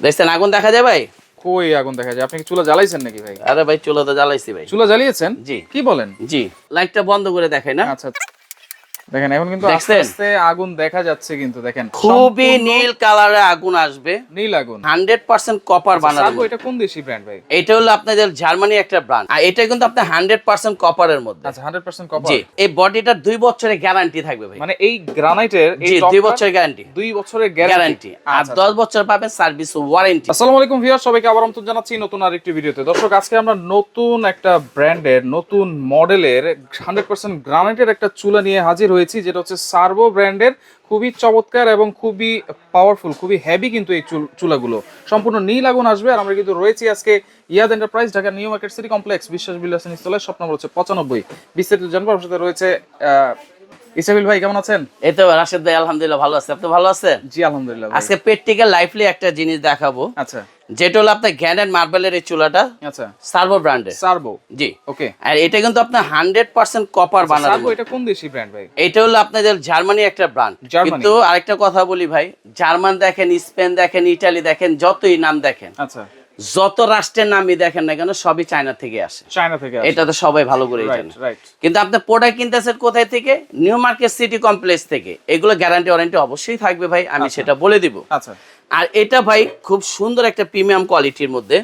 দেখছেন আগুন দেখা যায় ভাই? কই আগুন দেখা যায়? আপনি কি চুলা জ্বালাইছেন নাকি ভাই? আরে ভাই চুলা তো জ্বালাইছি ভাই। চুলা জ্বালিয়েছেন? জি। কি বলেন? জি। লাইটটা বন্ধ করে দেখাই না? আচ্ছা আচ্ছা। দেখেন এখন কিন্তু আস্তে আস্তে আগুন দেখা যাচ্ছে কিন্তু দেখেন। খুবই নীল কালারে আগুন আসবে। নীল আগুন। হান্ড্রেড পার্সেন্ট কপার বানানো সার্ভো এটা কোন দেশি ব্র্যান্ড ভাই? এটা হলো আপনাদের জার্মানি একটা ব্র্যান্ড আর এটা কিন্তু হান্ড্রেড পার্সেন্ট কপারের মধ্যে। আচ্ছা 100% কপার জি এই বডিটার দুই বছরের গ্যারান্টি থাকবে ভাই। মানে এই গ্রানাইটের এই জি দুই বছরের গ্যারান্টি দুই বছরের গ্যারান্টি আর দশ বছর পাবেন সার্ভিস ওয়ারেন্টি আসসালামু আলাইকুম ভিউয়ার সবাইকে আবার আমন্ত্রণ জানাচ্ছি নতুন আরেকটি ভিডিওতে। দর্শক আজকে আমরা নতুন একটা ব্র্যান্ডের নতুন মডেলের হান্ড্রেড পার্সেন্ট গ্রানাইটের একটা চুলা নিয়ে হাজির হয়েছি যেটা হচ্ছে সার্ভো ব্র্যান্ডের খুবই চমৎকার এবং খুবই পাওয়ারফুল খুবই হেভি কিন্তু এই চুল- চুলাগুলো। সম্পূর্ণ নীল আগুন আসবে আর আমরা কিন্তু রয়েছি আজকে Yaad enterprise Dhaka new market city complex, বিশ্বাস বিল্লাসন ইস্তলায় সব নম্বর হচ্ছে পঁচানব্বই। বিস্তারিত জানব, আমার সাথে রয়েছে ইসাবিল ভাই কেমন আছেন? এই তো রাশেদ ভাই আলহামদুলিল্লাহ ভালো আছে। আপনি ভালো আছেন? জি আলহামদুলিল্লাহ। আজকে লাইফলি একটা জিনিস দেখাবো। আচ্ছা। যেটা হলো আপনার মার্বেলের এই চুলাটা। আচ্ছা। সার্ভো ব্র্যান্ডের সার্ভো জি। ওকে আর এটা কিন্তু আপনার হান্ড্রেড পার্সেন্ট কপার বানানো। সার্ভো এটা কোন দেশি ব্র্যান্ড ভাই? এটা হলো আপনাদের জার্মানি একটা ব্র্যান্ড। কিন্তু আরেকটা কথা বলি ভাই জার্মান দেখেন স্পেন দেখেন ইটালি দেখেন যতই নাম দেখেন। আচ্ছা। যত রাষ্ট্রের নামই দেখেন না কেন সবই চায়না থেকে আসে। চায়না থেকে এটা তো সবাই ভালো করে জানে। কিন্তু আপনি প্রোডাক্ট কিনতেছেন কোথায় থেকে? নিউ মার্কেট সিটি কমপ্লেক্স থেকে। এগুলো গ্যারান্টি ওয়ারেন্টি অবশ্যই থাকবে ভাই আমি সেটা বলে দিব। আচ্ছা। আর এটা ভাই খুব সুন্দর একটা প্রিমিয়াম কোয়ালিটির মধ্যে।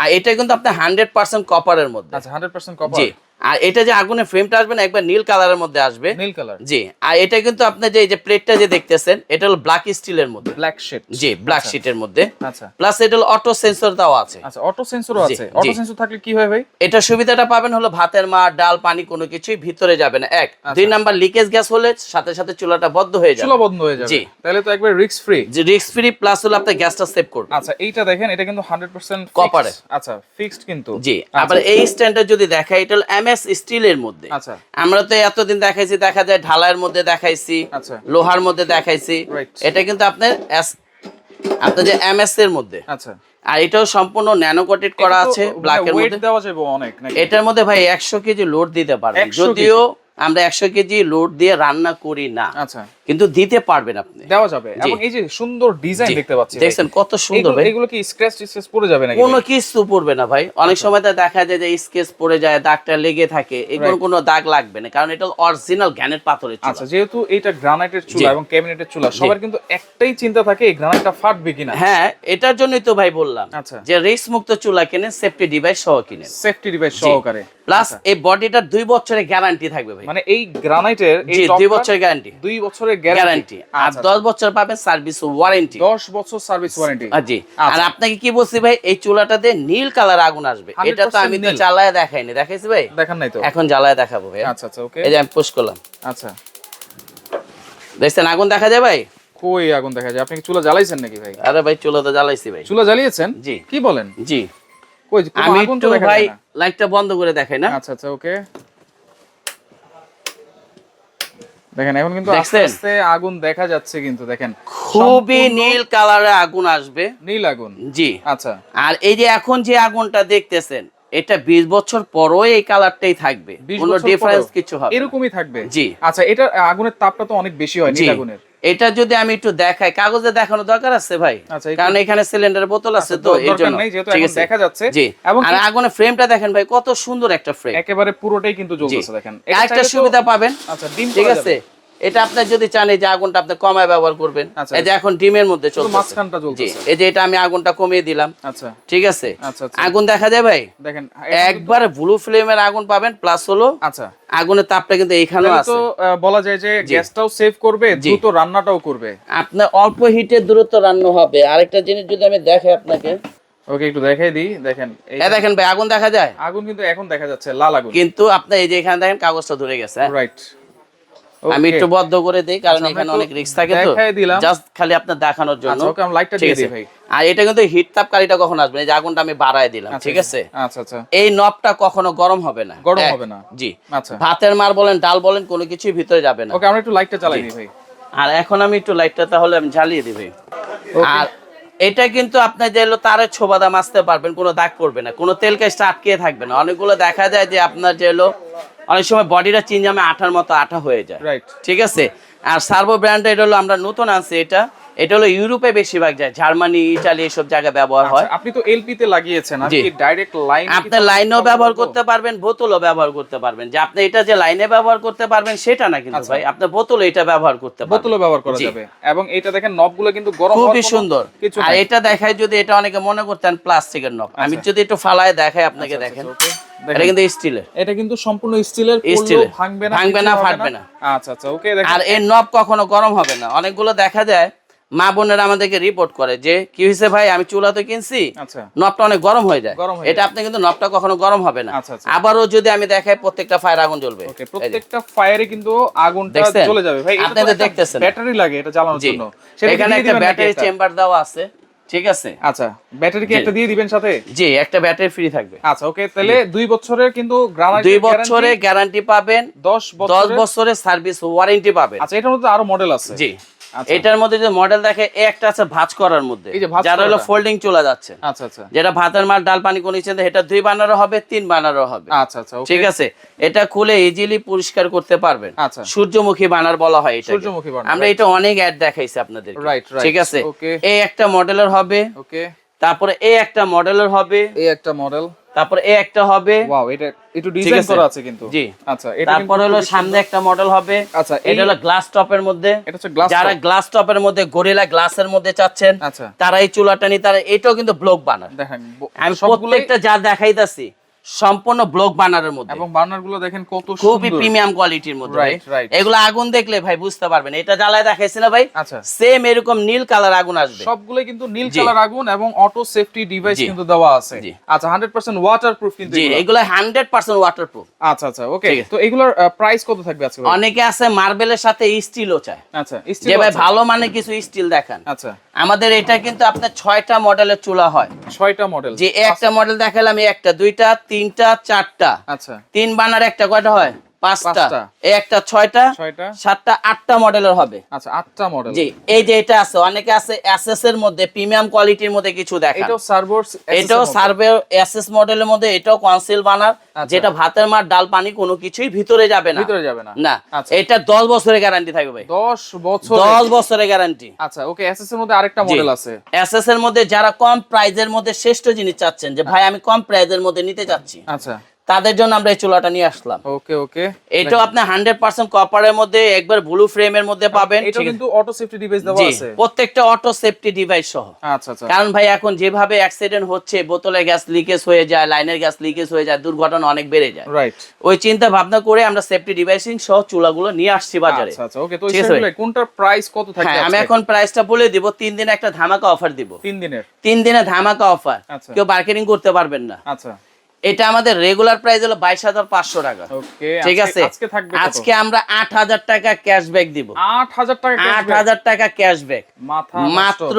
আর এটা কিন্তু আপনার হান্ড্রেড পার্সেন্ট কপারের মধ্যে। আচ্ছা 100% কপার আর এটা যে আগুনের ফ্রেমটা আসবে না একবার নীল কালারের মধ্যে আসবে। নীল কালার জি আর এটা কিন্তু আপনি যে এই যে প্লেটটা যে দেখতেছেন এটা হলো ব্ল্যাক স্টিলের মধ্যে। ব্ল্যাক শেড জি ব্ল্যাক শিটের মধ্যে। আচ্ছা। প্লাস এটা হলো অটো সেন্সর দেওয়া আছে। আচ্ছা অটো সেন্সরও আছে। অটো সেন্সর থাকলে কি হয় ভাই? এটা সুবিধাটা পাবেন হলো ভাতের মা ডাল পানি কোনো কিছুই ভিতরে যাবে না। এক দুই নাম্বার লিকেজ গ্যাস হলে সাথে সাথে চুলাটা বদ্ধ হয়ে যাবে। চুলা বন্ধ হয়ে যাবে। জি। তাহলে তো একবার রিস্ক ফ্রি যে রিস্ক ফ্রি প্লাস হলো আপনার গ্যাসটা সেভ করবে আচ্ছা এইটা দেখেন এটা কিন্তু 100% Copper এ। আচ্ছা ফিক্সড কিন্তু। জি আচ্ছা, আবার এই স্ট্যান্ডটা যদি দেখাই এটা হলো এমএস স্টিলের মধ্যে। আচ্ছা। আমরা তো এতদিন দেখাইছি দেখা যায় ঢালাইয়ের মধ্যে দেখাইছি আচ্ছা। লোহার মধ্যে দেখাইছি। এটা কিন্তু আপনার এস- আপনার যে এমএস এর মধ্যে। আচ্ছা। আর এটাও সম্পূর্ণ ন্যানো কোটেড করা আছে ব্ল্যাক এর ওয়েট মধ্যে। দেওয়া যাবে অনেক নাকি? এটার মধ্যে ভাই একশো কেজি লোড দিতে পারে যদিও আমরা একশো কেজি লোড দিয়ে রান্না করি না। আচ্ছা। কিন্তু দিতে পারবেন আপনি। দেওয়া যাবে। এবং এই যে সুন্দর ডিজাইন দেখতে পাচ্ছি। দেখছেন কত সুন্দর ভাই। এগুলো কি স্ক্র্যাচ স্ক্র্যাচ পড়ে যাবে নাকি কোনো কিছু পড়বে না ভাই। অনেক সময় তো দেখা যায় যে স্কেচ পড়ে যায় দাগটা লেগে থাকে। এগুলো কোনো দাগ লাগবে না কারণ এটা অরিজিনাল গ্যানের পাথরের চুলা। আচ্ছা যেহেতু এইটা গ্রানাইটের চুলা এবং ক্যাবিনেটের চুলা সবার কিন্তু একটাই চিন্তা থাকে এই গ্রানাইটটা ফাটবে কিনা। হ্যাঁ এটার জন্যই তো ভাই বললাম আচ্ছা। যে রিস্ক মুক্ত চুলা কিনেন সেফটি ডিভাইস সহ কিনেন। সেফটি ডিভাইস সহকারে। প্লাস এই বডিটার দুই বছরের গ্যারান্টি থাকবে ভাই। মানে এই গ্রানাইটের এই দুই বছরের গ্যারান্টি দুই বছরের গ্যারান্টি। গ্যারান্টি। আর দশ বছর পাবেন সার্ভিস ওয়ারেন্টি। 10 বছর সার্ভিস ওয়ারেন্টি। জি। আচ্ছা। আর আপনাকে কি বলছি ভাই এই চুলাটাতে নীল কালার আগুন আসবে। এটা তো আমি তো নীল। দেখাইনি। দেখাইছি ভাই? দেখেন নাই তো। এখন জ্বালায় দেখাবো ভাই। আচ্ছা আচ্ছা ওকে। এই যে আমি পুশ করলাম। আচ্ছা। দেখছেন আগুন দেখা যায় ভাই? কই আগুন দেখা যায়? আপনি কি চুলা জ্বালাইছেন নাকি ভাই? আরে ভাই চুলা তো জ্বালাইছি ভাই। চুলা জ্বালিয়েছেন? জি। কি বলেন? জি। কই আমি তো ভাই লাইটটা বন্ধ করে দেখাই না। আচ্ছা আচ্ছা ওকে। দেখেন এখন কিন্তু আস্তে আস্তে আগুন দেখা যাচ্ছে কিন্তু দেখেন। খুবই নীল কালারের আগুন আসবে। নীল আগুন। জি। আচ্ছা। আর এই যে এখন যে আগুনটা দেখতেছেন এটা বিশ বছর পরও এই কালারটাই থাকবে। কোনো ডিফারেন্স কিছু হবে এরকমই থাকবে? জি। আচ্ছা এটা আগুনের তাপটা তো অনেক বেশি হয় নীল আগুনের এটা যদি আমি একটু দেখাই কাগজে দেখানো দরকার আছে ভাই? আচ্ছা, কারণ এখানে সিলিন্ডারের বোতল আছে আচ্ছা, তো এই জন্য। ঠিক আছে। দেখা যাচ্ছে। জি। এবং আর আগুনের ফ্রেমটা দেখেন ভাই কত সুন্দর একটা ফ্রেম একেবারে পুরোটাই কিন্তু জ্বলতেছে দেখেন। তো- সুবিধা পাবেন। আচ্ছা ডিম ঠিক আছে। এটা আপনি যদি চান এই যে আগুনটা আপনি কমায় ব্যবহার করবেন। আচ্ছা। এই যে এখন ডিমের মধ্যে চলছে মাঝখানটা জি জ্বলতেছে। এই যে এটা আমি আগুনটা কমিয়ে দিলাম। আচ্ছা। ঠিক আছে? আচ্ছা, আচ্ছা। আগুন দেখা যায় ভাই? দেখেন একবার ব্লু ফ্লেমের আগুন পাবেন প্লাস হলো আচ্ছা। আগুনের তাপটা কিন্তু এইখানেও আছে। তো বলা যায় যে গ্যাসটাও সেভ করবে দ্রুত রান্নাটাও করবে। আপনার অল্প হিটের দূরত্ব রান্না হবে। আরেকটা জিনিস যদি আমি দেখাই আপনাকে। ওকে একটু দেখাই দিই। দেখেন এই দেখেন ভাই আগুন দেখা যায়? আগুন কিন্তু এখন দেখা যাচ্ছে লাল আগুন। কিন্তু আপনার এই যে এখানে দেখেন কাগজটা ধরে গেছে হ্যাঁ? রাইট আমি একটু বদ্ধ করে দিই কারণ আচ্ছা, এখানে অনেক রিস্ক থাকে তো। জাস্ট খালি আপনার দেখানোর জন্য। আচ্ছা ওকে আমি লাইটটা দিয়ে দিই ভাই। আর এটা কিন্তু হিট তাপকারীটা কখন আসবে? এই যে আগুনটা আমি বাড়ায় দিলাম আচ্ছা, ঠিক আছে? আচ্ছা আচ্ছা। এই নবটা কখনো গরম হবে না। গরম হবে না। জি। আচ্ছা। ভাতের মার বলেন ডাল বলেন কোনো কিছুই ভিতরে যাবে না। ওকে আমরা একটু লাইটটা চালাই দিই ভাই। আর এখন আমি একটু লাইটটা তাহলে আমি জ্বালিয়ে দিবি Okay. আর এটা কিন্তু আপনি যে হলো তারের ছোবাদা মাছতে পারবেন কোনো দাগ পড়বে না। কোনো তেল কাজটা আটকে থাকবে না। অনেকগুলো দেখা যায় যে আপনার যে হলো অনেক সময় বডিটা চিনজামে আঠার মতো আঠা হয়ে যায়। ঠিক আছে? আর সার্ভো ব্র্যান্ড এটা হলো আমরা নতুন আনছি এটা। এটা হলো ইউরোপে বেশিরভাগ যায় জার্মানি ইটালি এসব জায়গায় ব্যবহার হয়। আচ্ছা, আপনি তো এলপি তে লাগিয়েছেন আপনি ডাইরেক্ট লাইন আপনি লাইনেও ব্যবহার করতে পারবেন বোতলও ব্যবহার করতে পারবেন। যে আপনি এটা যে লাইনে ব্যবহার করতে পারবেন সেটা না কিন্তু আচ্ছা। ভাই আপনি বোতলে এটা ব্যবহার করতে পারবেন। বোতলও ব্যবহার করা যাবে। এবং এটা দেখেন নবগুলো কিন্তু গরম খুবই সুন্দর। আর এটা দেখায় যদি এটা অনেকে মনে করতেন প্লাস্টিকের নব আমি আচ্ছা। যদি একটু ফালায় দেখাই আপনাকে দেখেন। আচ্ছা, এটা কিন্তু স্টিলের। এটা কিন্তু সম্পূর্ণ স্টিলের স্টিলের। ভাঙবে না ভাঙবে না, ফাটবে না। আচ্ছা আচ্ছা ওকে দেখেন। আর এর নব কখনো গরম হবে না। অনেকগুলো দেখা যায় মা বোনেরা আমাদেরকে রিপোর্ট করে যে কি হয়েছে ভাই? আমি চুলা তো কিনছি। আচ্ছা। নবটা অনেক গরম হয়ে যায়। এটা আপনি কিন্তু নবটা কখনো গরম হবে না। আচ্ছা, আচ্ছা। আবারও যদি আমি দেখাই প্রত্যেকটা ফায়ার আগুন জ্বলবে। প্রত্যেকটা ফায়ারে কিন্তু আগুনটা চলে যাবে। ভাই এটা আপনারা দেখতেছেন। ব্যাটারি লাগে এটা চালানোর জন্য। এখানে একটা ব্যাটারি চেম্বার দেওয়া আছে। ঠিক আছে? আচ্ছা ব্যাটারি কি একটা দিয়ে দিবেন সাথে? জি একটা ব্যাটারি ফ্রি থাকবে। আচ্ছা ওকে তাহলে দুই বছরের কিন্তু দুই বছরে গ্যারান্টি পাবেন। 10 দশ বছরের সার্ভিস ওয়ারেন্টি পাবেন। আচ্ছা এটার মধ্যে আরও মডেল আছে। জি। এটার মধ্যে যে মডেল দেখে একটা আছে ভাঁজ করার মধ্যে যারা হলো ফোল্ডিং চলে যাচ্ছে। আচ্ছা আচ্ছা। যেটা ভাতের মাল ডাল পানি কোনো ইচ্ছে এটা দুই বানারও হবে তিন বানারও হবে। আচ্ছা আচ্ছা ঠিক আছে? এটা খুলে ইজিলি পরিষ্কার করতে পারবেন। আচ্ছা। সূর্যমুখী বানার বলা হয় এটা সূর্যমুখী বানার, আমরা এটা অনেক অ্যাড দেখাইছি আপনাদের Right, right, ঠিক আছে. এই একটা মডেলের হবে। ওকে তারপরে এই একটা মডেলের হবে। এই একটা মডেল তারপরে এ একটা হবে। ওয়াও এটা একটু ডিজাইন করা আছে কিন্তু। জি। আচ্ছা এটা তারপর হলো সামনে একটা মডেল হবে। আচ্ছা, এটা হলো গ্লাস টপের মধ্যে। এটা হচ্ছে গ্লাস যারা গ্লাস টপের মধ্যে গরিলা গ্লাসের মধ্যে চাচ্ছেন আচ্ছা। তারা এই চুলাটা নি তারা এটাও কিন্তু ব্লক বানার দেখেন আমি সবগুলো একটা যা দেখাইতাছি সম্পূর্ণ ব্লক বানারের মধ্যে। এবং বার্নারগুলো দেখেন কত খুবই প্রিমিয়াম কোয়ালিটির মধ্যে। এগুলো আগুন দেখলে ভাই বুঝতে পারবেন। এটা জ্বালায় দেখাইছি না ভাই? আচ্ছা। সেম এরকম নীল কালার আগুন আসবে। সবগুলো কিন্তু নীল কালার আগুন এবং অটো সেফটি ডিভাইস কিন্তু দেওয়া আছে। আচ্ছা 100% ওয়াটারপ্রুফ কিন্তু এগুলো। হান্ড্রেড পার্সেন্ট ওয়াটারপ্রুফ আচ্ছা আচ্ছা ওকে তো এগুলোর প্রাইস কত থাকবে আজকে অনেকে আছে মার্বেলের সাথে স্টিলও চায়। আচ্ছা যে ভাই ভালো মানে কিছু স্টিল দেখান। আচ্ছা। আমাদের এটা কিন্তু আপনার ছয়টা মডেলের চুলা হয়। ছয়টা মডেল যে একটা মডেল দেখালাম একটা দুইটা তিনটা চারটা। আচ্ছা। তিন বানার একটা কয়টা হয়? পাঁচটা। এই একটা ছয়টা সাতটা আটটা মডেলের হবে। আচ্ছা আটটা মডেল। জি এই যে এটা আছে অনেকে আছে এসএস এর মধ্যে প্রিমিয়াম কোয়ালিটির মধ্যে কিছু দেখান। এটাও এটাও সার্ভে এসএস মডেলের মধ্যে এটাও কনসিল বানার আচ্ছা। যেটা ভাতের মার ডাল পানি কোনো কিছুই ভিতরে যাবে না। ভিতরে যাবে না। না আচ্ছা। এটা দশ বছরের গ্যারান্টি থাকবে ভাই। 10 বছর দশ বছরের গ্যারান্টি আচ্ছা ওকে এসএস এর মধ্যে আরেকটা মডেল আছে। এসএস এর মধ্যে যারা কম প্রাইজের মধ্যে শ্রেষ্ঠ জিনিস চাচ্ছেন যে ভাই আমি কম প্রাইজের মধ্যে নিতে চাচ্ছি। আচ্ছা। তাদের জন্য আমরা এই চুলাটা নিয়ে আসলাম। ওকে ওকে। এটাও আপনি হান্ড্রেড পার্সেন্ট কপারের মধ্যে একবার ব্লু ফ্রেমের মধ্যে পাবেন। এটা কিন্তু অটো সেফটি ডিভাইস দেওয়া আছে? প্রত্যেকটা অটো সেফটি ডিভাইস সহ। আচ্ছা আচ্ছা। কারণ ভাই এখন যেভাবে অ্যাক্সিডেন্ট হচ্ছে বোতলে গ্যাস লিকেজ হয়ে যায় লাইনের গ্যাস লিকেজ হয়ে যায় দুর্ঘটনা অনেক বেড়ে যায়। রাইট ওই চিন্তা ভাবনা করে আমরা সেফটি ডিভাইসিং সহ চুলাগুলো নিয়ে আসছি বাজারে। আচ্ছা আচ্ছা ওকে তো আছে কোনটার প্রাইস কত থাকবে হ্যাঁ আমি? এখন প্রাইসটা বলে দিব তিন দিনে একটা ধামাকা অফার দিব। তিন দিনের? তিন দিনে ধামাকা অফার আচ্ছা। কেউ মার্কেটিং করতে পারবেন না। আচ্ছা। এটা আমাদের রেগুলার প্রাইস হলো বাইশ হাজার পাঁচশো টাকা। ওকে ঠিক আছে? আজকে থাকবে আজকে আমরা আট হাজার টাকা ক্যাশব্যাক দিব। আট হাজার টাকা আট। হাজার টাকা ক্যাশব্যাক মাত্র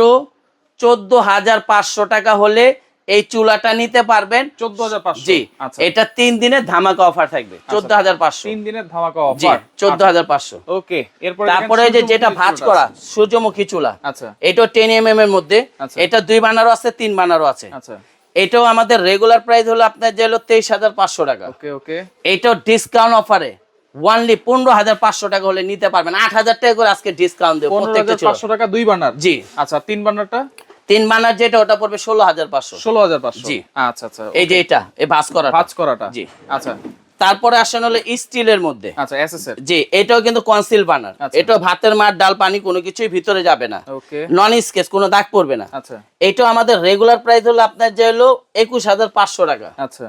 চোদ্দ হাজার পাঁচশো টাকা হলে এই চুলাটা নিতে পারবেন। চোদ্দ হাজার পাঁচশো? জি আচ্ছা। এটা তিন দিনের ধামাকা অফার থাকবে চোদ্দ হাজার পাঁচশো। তিন দিনের ধামাকা অফার চোদ্দ হাজার পাঁচশো। ওকে এরপরে তারপরে যে যেটা ভাজ করা সূর্যমুখী চুলা আচ্ছা। এটা টেন এম এম এর মধ্যে। আচ্ছা। এটা দুই বানারও আছে তিন বানারও আছে। আচ্ছা। এটাও আমাদের রেগুলার প্রাইস হলো আপনার যে হলো তেইশ হাজার পাঁচশো টাকা। ওকে ওকে এটাও ডিসকাউন্ট অফারে ওয়ানলি পনেরো হাজার পাঁচশো টাকা হলে নিতে পারবেন। আট হাজার টাকা করে আজকে ডিসকাউন্ট দেবো প্রত্যেকটা পাঁচশো টাকা দুই বানার? জি। আচ্ছা তিন বানারটা? তিন বানার যেটা ওটা পড়বে ষোলো হাজার পাঁচশো। ষোলো হাজার পাঁচশো। জি। আচ্ছা আচ্ছা এই যে এটা এই ভাজ করা ভাজ করাটা। জি। আচ্ছা। তারপরে আসেন হলো স্টিলের মধ্যে। আচ্ছা জি এটাও কিন্তু কনসিল বানার এটা এটাও ভাতের মার ডাল পানি কোনো কিছুই ভিতরে যাবে না। ওকে। নন স্কেচ কোনো দাগ পড়বে না। আচ্ছা। এটাও আমাদের রেগুলার প্রাইস হলো আপনার যে হলো একুশ হাজার পাঁচশো টাকা। আচ্ছা।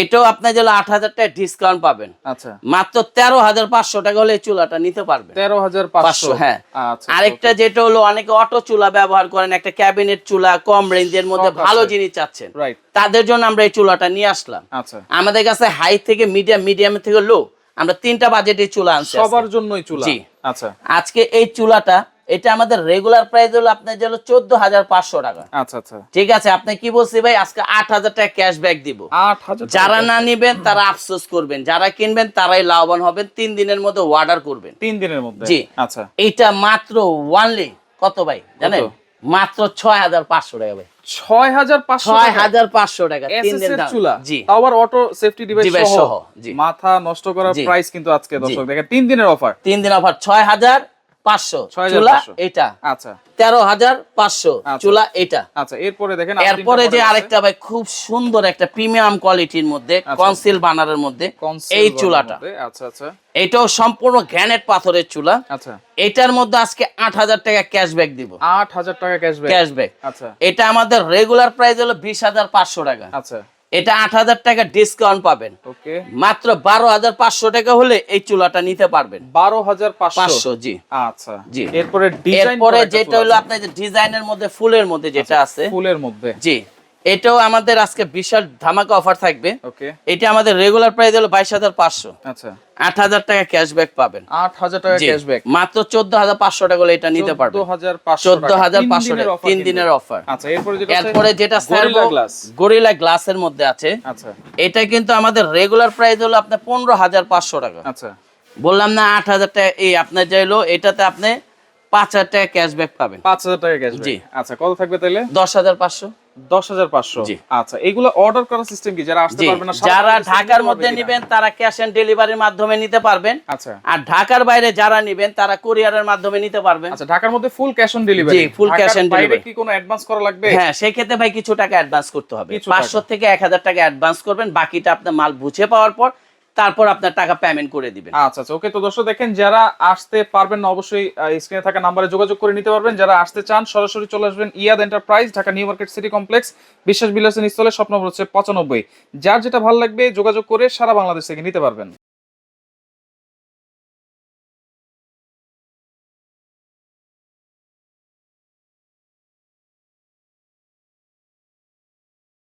এটাও আপনার যে আট হাজার টাকা ডিসকাউন্ট পাবেন। আচ্ছা। মাত্র তেরো হাজার পাঁচশো টাকা হলে চুলাটা নিতে পারবেন। তেরো হাজার পাঁচশো। হ্যাঁ। আচ্ছা আরেকটা যেটা হলো অনেকে অটো চুলা ব্যবহার করেন একটা ক্যাবিনেট চুলা কম রেঞ্জের মধ্যে ভালো জিনিস চাচ্ছেন। রাইট তাদের জন্য আমরা এই চুলাটা নিয়ে আসলাম। আচ্ছা। আমাদের কাছে হাই থেকে মিডিয়াম মিডিয়াম থেকে লো আমরা তিনটা বাজেটের চুলা আনছি সবার জন্যই চুলা। জি। আচ্ছা। আজকে এই চুলাটা এটা আমাদের রেগুলার প্রাইস হলো আপনার যে হলো চোদ্দ হাজার পাঁচশো টাকা। আচ্ছা আচ্ছা। ঠিক আছে আপনি কি বলছি ভাই আজকে আট হাজার টাকা ক্যাশব্যাক দিব। যারা না নিবেন তারা আফসোস করবেন। যারা কিনবেন তারাই লাভবান হবেন। তিন দিনের মধ্যে অর্ডার করবেন। তিন দিনের মধ্যে? জি। আচ্ছা। এইটা মাত্র ওয়ানলি কত ভাই জানেন? মাত্র ছয় হাজার পাঁচশো টাকা ভাই। ছয় হাজার পাঁচশো টাকা? তিন দিন চুলা? জি। আবার অটো সেফটি ডিভাইস সহ? সহ, জি। মাথা নষ্ট করার প্রাইস কিন্তু আজকে দর্শক দেখেন তিন দিনের অফার তিন দিন অফার ছয় হাজার পাঁচশো 6,500 চুলা এটা। আচ্ছা। তেরো হাজার পাঁচশো আচ্ছা। চুলা এটা। আচ্ছা এরপরে দেখেন এরপরে যে আরেকটা ভাই খুব সুন্দর একটা প্রিমিয়াম কোয়ালিটির মধ্যে আচ্ছা। কনসিল বানারের মধ্যে এই চুলাটা। আচ্ছা আচ্ছা। এটাও সম্পূর্ণ গ্রানাইট পাথরের চুলা। আচ্ছা। এটার মধ্যে আজকে আট হাজার টাকা ক্যাশব্যাক দিব। আট হাজার টাকা ক্যাশব্যাক ক্যাশব্যাক আচ্ছা। এটা আমাদের রেগুলার প্রাইস হলো বিশ হাজার পাঁচশো টাকা। আচ্ছা। এটা আট হাজার টাকা ডিসকাউন্ট পাবেন। মাত্র বারো হাজার পাঁচশো টাকা হলে এই চুলাটা নিতে পারবেন। বারো হাজার পাঁচশো। জি। আচ্ছা। জি। এরপরে এরপরে যেটা হলো আপনার ডিজাইনের মধ্যে ফুলের মধ্যে যেটা আছে। ফুলের মধ্যে। জি। এটাও আমাদের আজকে বিশাল ধামাকা অফার থাকবে। ওকে এটা আমাদের রেগুলার প্রাইস হলো বাইশ হাজার পাঁচশো। আচ্ছা। আট হাজার টাকা ক্যাশব্যাক পাবেন। আট হাজার টাকা ক্যাশব্যাক মাত্র চোদ্দ হাজার পাঁচশো টাকা এটা নিতে পারবেন চোদ্দ হাজার পাঁচশো টাকা। তিন দিনের অফার আচ্ছা এরপরে যেটা গরিলা গ্লাসের মধ্যে আছে। আচ্ছা। এটা কিন্তু আমাদের রেগুলার প্রাইস হলো আপনার পনেরো হাজার পাঁচশো টাকা। আচ্ছা। বললাম না আট হাজার টাকা এই আপনার যে হলো এটাতে আপনি পাঁচ হাজার টাকা ক্যাশব্যাক পাবেন। পাঁচ হাজার টাকা ক্যাশব্যাক জি। আচ্ছা কত থাকবে তাহলে? দশ হাজার পাঁচশো। আচ্ছা এগুলো অর্ডার করার সিস্টেম কি? যারা আসতে জি। না যারা ঢাকার মধ্যে পারবে তারা ক্যাশ অন ডেলিভারির মাধ্যমে নিতে পারবেন। আচ্ছা। আর ঢাকার বাইরে যারা নিবেন তারা কুরিয়ারের মাধ্যমে নিতে পারবেন। আচ্ছা ঢাকার মধ্যে ফুল ক্যাশ অন ডেলিভারি জি, full cash on delivery। কি কোনো অ্যাডভান্স করা লাগবে? হ্যাঁ সেই ক্ষেত্রে ভাই কিছু টাকা অ্যাডভান্স করতে হবে। কিছু টাকা। পাঁচশো থেকে এক হাজার টাকা অ্যাডভান্স করবেন বাকিটা আপনার মাল বুঝে পাওয়ার পর তারপর আপনার টাকা পেমেন্ট করে দিবেন। আচ্ছা আচ্ছা ওকে তো দর্শক, দেখেন যারা আসতে পারবেন না, অবশ্যই স্ক্রিনে থাকা নাম্বারে যোগাযোগ করে নিতে পারবেন। যারা আসতে চান, সরাসরি চলে আসবেন Yaad enterprise Dhaka new market city complex, বিশ্বাস বিলাসের স্থলে স্বপ্ন হচ্ছে পঁচানব্বই। যার যেটা ভালো লাগবে, যোগাযোগ করে সারা বাংলাদেশ থেকে নিতে পারবেন।